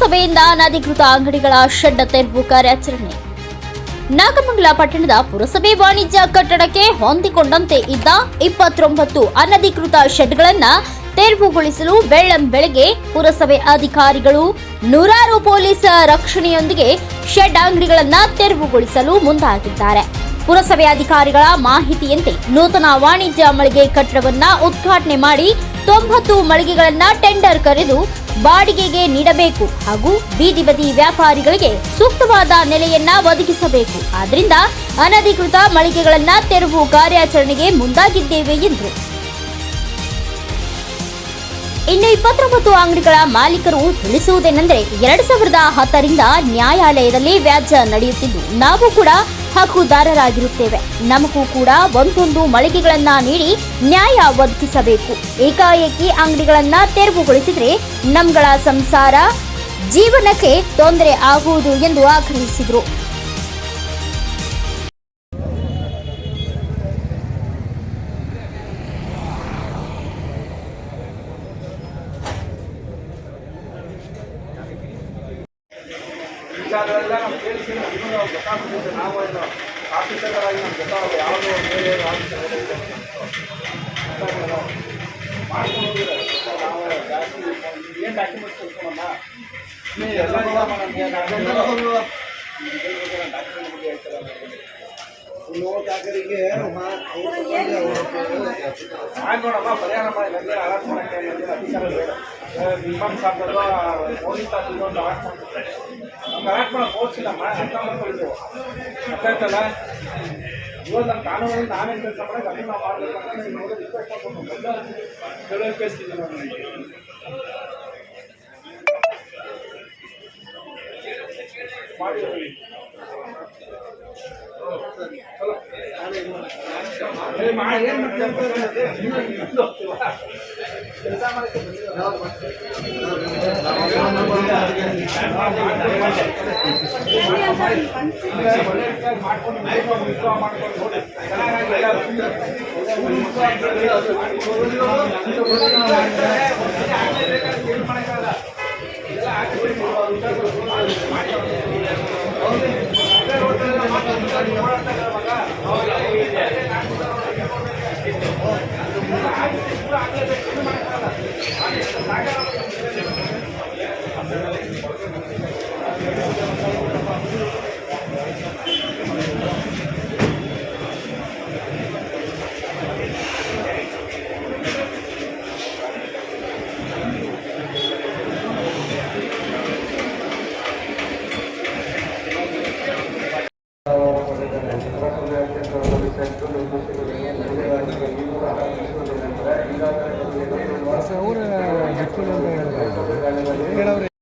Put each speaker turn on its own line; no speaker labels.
ಪುರಸಭೆಯಿಂದ ಅನಧಿಕೃತ ಅಂಗಡಿಗಳ ಶೆಡ್ ತೆರವು ಕಾರ್ಯಾಚರಣೆ. ನಾಗಮಂಗಲ ಪಟ್ಟಣದ ಪುರಸಭೆ ವಾಣಿಜ್ಯ ಕಟ್ಟಡಕ್ಕೆ ಹೊಂದಿಕೊಂಡಂತೆ ಇದ್ದ ಇಪ್ಪತ್ತೊಂಬತ್ತು ಅನಧಿಕೃತ ಶೆಡ್ಗಳನ್ನು ತೆರವುಗೊಳಿಸಲು ಬೆಳ್ಳಂ ಬೆಳಗ್ಗೆ ಪುರಸಭೆ ಅಧಿಕಾರಿಗಳು ನೂರಾರು ಪೊಲೀಸ್ ರಕ್ಷಣೆಯೊಂದಿಗೆ ಶೆಡ್ ಅಂಗಡಿಗಳನ್ನು ತೆರವುಗೊಳಿಸಲು ಮುಂದಾಗಿದ್ದಾರೆ. ಪುರಸಭೆ ಅಧಿಕಾರಿಗಳ ಮಾಹಿತಿಯಂತೆ ನೂತನ ವಾಣಿಜ್ಯ ಮಳಿಗೆ ಕಟ್ಟಡವನ್ನ ಉದ್ಘಾಟನೆ ಮಾಡಿ ತೊಂಬತ್ತು ಮಳಿಗೆಗಳನ್ನ ಟೆಂಡರ್ ಕರೆದು ಬಾಡಿಗೆಗೆ ನೀಡಬೇಕು ಹಾಗೂ ಬೀದಿ ಬದಿ ವ್ಯಾಪಾರಿಗಳಿಗೆ ಸೂಕ್ತವಾದ ನೆಲೆಯನ್ನ ಒದಗಿಸಬೇಕು. ಆದ್ರಿಂದ ಅನಧಿಕೃತ ಮಳಿಗೆಗಳನ್ನ ತೆರವು ಕಾರ್ಯಾಚರಣೆಗೆ ಮುಂದಾಗಿದ್ದೇವೆ ಎಂದರು ಇನ್ನು ಇಪ್ಪತ್ತೊಂಬತ್ತು ಅಂಗಡಿಗಳ ಮಾಲೀಕರು ತಿಳಿಸುವುದೇನೆಂದರೆ, ಎರಡ್ ಸಾವಿರದ ಹತ್ತರಿಂದ ನ್ಯಾಯಾಲಯದಲ್ಲಿ ವ್ಯಾಜ್ಯ ನಡೆಯುತ್ತಿದ್ದು, ನಾವು ಕೂಡ ಹಕ್ಕುದಾರರಾಗಿರುತ್ತೇವೆ. ನಮಗೂ ಕೂಡ ಒಂದೊಂದು ಮಳಿಗೆಗಳನ್ನ ನೀಡಿ ನ್ಯಾಯ ಒದಗಿಸಬೇಕು. ಏಕಾಏಕಿ ಅಂಗಡಿಗಳನ್ನ ತೆರವುಗೊಳಿಸಿದ್ರೆ ನಮ್ಗಳ ಸಂಸಾರ ಜೀವನಕ್ಕೆ ತೊಂದರೆ ಆಗುವುದು ಎಂದು ಆಗ್ರಹಿಸಿದರು.
ನಮ್ಮ ನಾವು ಕೇಳಿಸಿ ಇನ್ನೂ ನಾವು ಗೊತ್ತಾಗ್ತಿದ್ದೆ ನಾವು ಏನು ಆಫೀಸರ್ಗಳಾಗಿ ನಮ್ಗೆ ಗೊತ್ತಾಗಲ್ಲ ಯಾವುದೋ ಬೇರೆ ಆಫೀಸರ್ಗಳು ಮಾಡ್ಕೊಂಡು ನಾವು ಜಾಸ್ತಿ ಏನು ಡಾಕ್ಯುಮೆಂಟ್ಸ್ ತಿಳ್ಕೊಳಮ್ಮ ಎಲ್ಲ ಈಗ ನಮಗೆ ಡಾಕ್ಯುಮೆಂಟ್ ಬಗ್ಗೆ ಹೇಳ್ತಾರೆ ಆಯ್ತು ನೋಡಮ್ಮ ಪರಿಹಾರ ಮಾಡಿ ನನಗೆ ಅಲರ್ಟ್ ಮಾಡೋಕ್ಕೆ ಅಧಿಕಾರ ಬೇಡ ವಿಮಾನ ಸಾಕು ಪೊಲೀಸ್ ಆಫೀಸ್ ಒಂದು ಅಲರ್ಟ್ ಮಾಡ್ತಾರೆ ನಮ್ಗೆ ಅಲರ್ಟ್ ಮಾಡೋ ಫೋರ್ಸ್ ಇಲ್ಲಮ್ಮ ಅರ್ಥ ಮಾಡ್ಕೊಂಡಿದ್ದೆವು ಅರ್ಥ ಆಯ್ತಲ್ಲ? ಇವಾಗ ನಮ್ಮ ಕಾನೂನಲ್ಲಿ ನಾನೇನು ಕೆಲಸ ಮಾಡೋದು, ಅದನ್ನು ನಾವು ಮಾಡಬೇಕಂತ ನಿಮಗೆ ರಿಕ್ವೆಸ್ಟ್ ಮಾಡ್ಕೊಂಡು ಮೊದಲು ಮಾಡ್ಕೊಂಡು
Colombia.